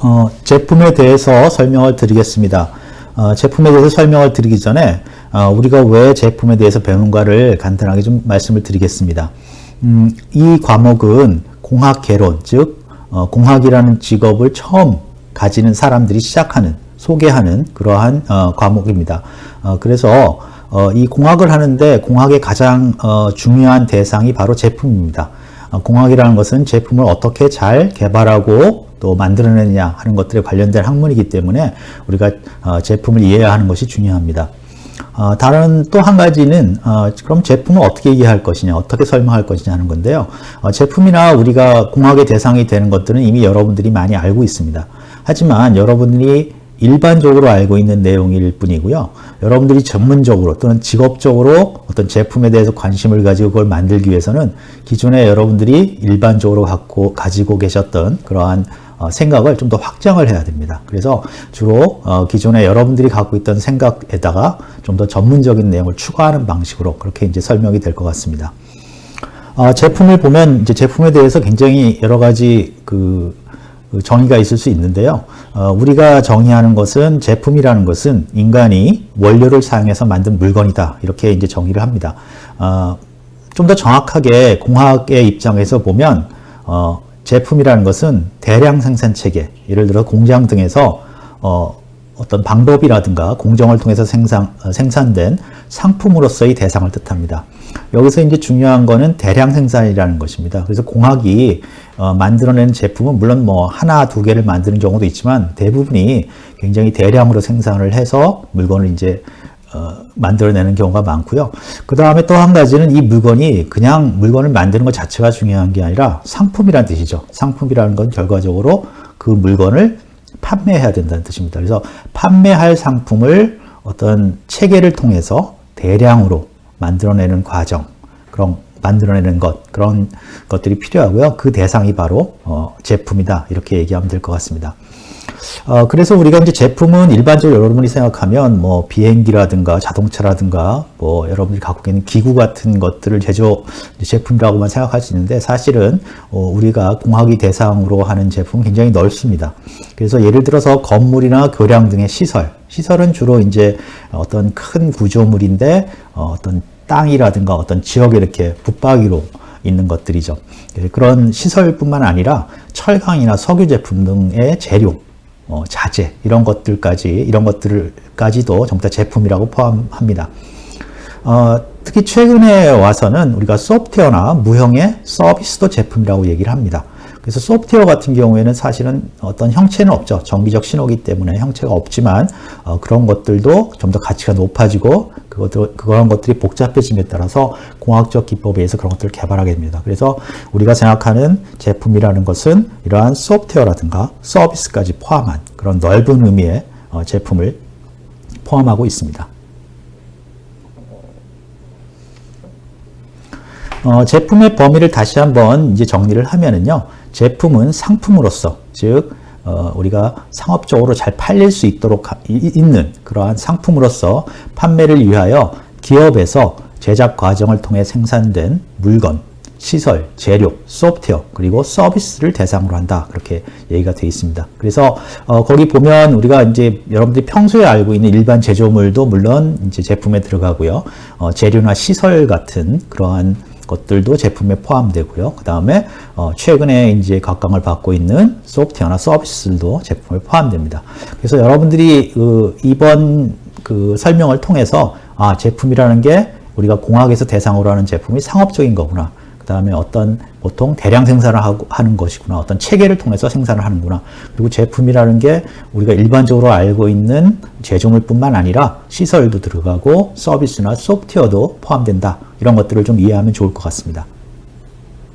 어, 제품에 대해서 설명을 드리겠습니다. 어, 제품에 대해서 설명을 드리기 전에 어, 우리가 왜 제품에 대해서 배우는가를 간단하게 좀 말씀을 드리겠습니다. 음, 이 과목은 공학 개론, 즉 어, 공학이라는 직업을 처음 가지는 사람들이 시작하는 소개하는 그러한 어, 과목입니다. 어, 그래서 어, 이 공학을 하는데 공학의 가장 어, 중요한 대상이 바로 제품입니다. 어, 공학이라는 것은 제품을 어떻게 잘 개발하고 또 만들어내느냐 하는 것들에 관련된 학문이기 때문에 우리가 어, 제품을 이해하는 것이 중요합니다. 어, 다른 또 한 가지는 어, 그럼 제품을 어떻게 이해할 것이냐, 어떻게 설명할 것이냐 하는 건데요. 어, 제품이나 우리가 공학의 대상이 되는 것들은 이미 여러분들이 많이 알고 있습니다. 하지만 여러분들이 일반적으로 알고 있는 내용일 뿐이고요. 여러분들이 전문적으로 또는 직업적으로 어떤 제품에 대해서 관심을 가지고 그걸 만들기 위해서는 기존에 여러분들이 일반적으로 갖고 가지고 계셨던 그러한 어, 생각을 좀 더 확장을 해야 됩니다. 그래서 주로 어, 기존에 여러분들이 갖고 있던 생각에다가 좀 더 전문적인 내용을 추가하는 방식으로 그렇게 이제 설명이 될 것 같습니다. 어, 제품을 보면 이제 제품에 대해서 굉장히 여러 가지 그, 그 정의가 있을 수 있는데요. 어, 우리가 정의하는 것은 제품이라는 것은 인간이 원료를 사용해서 만든 물건이다 이렇게 이제 정의를 합니다. 어, 좀더 정확하게 공학의 입장에서 보면 어, 제품이라는 것은 대량 생산 체계, 예를 들어 공장 등에서 어, 어떤 방법이라든가 공정을 통해서 생산, 어, 생산된 상품으로서의 대상을 뜻합니다. 여기서 이제 중요한 거는 대량 생산이라는 것입니다. 그래서 공학이 어, 만들어낸 제품은 물론 뭐 하나 두 개를 만드는 경우도 있지만 대부분이 굉장히 대량으로 생산을 해서 물건을 이제 어, 만들어내는 경우가 많고요. 그 다음에 또 한 가지는 이 물건이 그냥 물건을 만드는 것 자체가 중요한 게 아니라 상품이라는 뜻이죠. 상품이라는 건 결과적으로 그 물건을 판매해야 된다는 뜻입니다. 그래서 판매할 상품을 어떤 체계를 통해서 대량으로 만들어내는 과정, 그런 만들어내는 것, 그런 것들이 필요하고요. 그 대상이 바로 어, 제품이다. 이렇게 얘기하면 될 것 같습니다. 어, 그래서 우리가 이제 제품은 일반적으로 여러분이 생각하면 뭐 비행기라든가 자동차라든가 뭐 여러분들이 갖고 있는 기구 같은 것들을 제조 제품이라고만 생각할 수 있는데 사실은 어, 우리가 공학이 대상으로 하는 제품은 굉장히 넓습니다. 그래서 예를 들어서 건물이나 교량 등의 시설, 시설은 주로 이제 어떤 큰 구조물인데 어, 어떤 땅이라든가 어떤 지역에 이렇게 붙박이로 있는 것들이죠. 그런 시설뿐만 아니라 철강이나 석유 제품 등의 재료, 어, 자재 이런 것들까지 이런 것들까지도 전부 다 제품이라고 포함합니다. 어, 특히 최근에 와서는 우리가 소프트웨어나 무형의 서비스도 제품이라고 얘기를 합니다. 그래서 소프트웨어 같은 경우에는 사실은 어떤 형체는 없죠. 정기적 신호기 때문에 형체가 없지만 어, 그런 것들도 좀 더 가치가 높아지고 그것들 그런 것들이 복잡해짐에 따라서 공학적 기법에 의해서 그런 것들을 개발하게 됩니다. 그래서 우리가 생각하는 제품이라는 것은 이러한 소프트웨어라든가 서비스까지 포함한 그런 넓은 의미의 어, 제품을 포함하고 있습니다. 어, 제품의 범위를 다시 한번 이제 정리를 하면은요, 제품은 상품으로서, 즉, 어, 우리가 상업적으로 잘 팔릴 수 있도록 하, 이, 있는 그러한 상품으로서 판매를 위하여 기업에서 제작 과정을 통해 생산된 물건, 시설, 재료, 소프트웨어, 그리고 서비스를 대상으로 한다. 그렇게 얘기가 되어 있습니다. 그래서, 어, 거기 보면 우리가 이제 여러분들이 평소에 알고 있는 일반 제조물도 물론 이제 제품에 들어가고요. 어, 재료나 시설 같은 그러한 것들도 제품에 포함되고요. 그 다음에 어, 최근에 이제 각광을 받고 있는 소프트웨어나 서비스들도 제품에 포함됩니다. 그래서 여러분들이 그 이번 그 설명을 통해서 아 제품이라는 게 우리가 공학에서 대상으로 하는 제품이 상업적인 거구나. 그 다음에 어떤 보통 대량 생산을 하고 하는 것이구나. 어떤 체계를 통해서 생산을 하는구나. 그리고 제품이라는 게 우리가 일반적으로 알고 있는 제조물뿐만 아니라 시설도 들어가고 서비스나 소프트웨어도 포함된다. 이런 것들을 좀 이해하면 좋을 것 같습니다.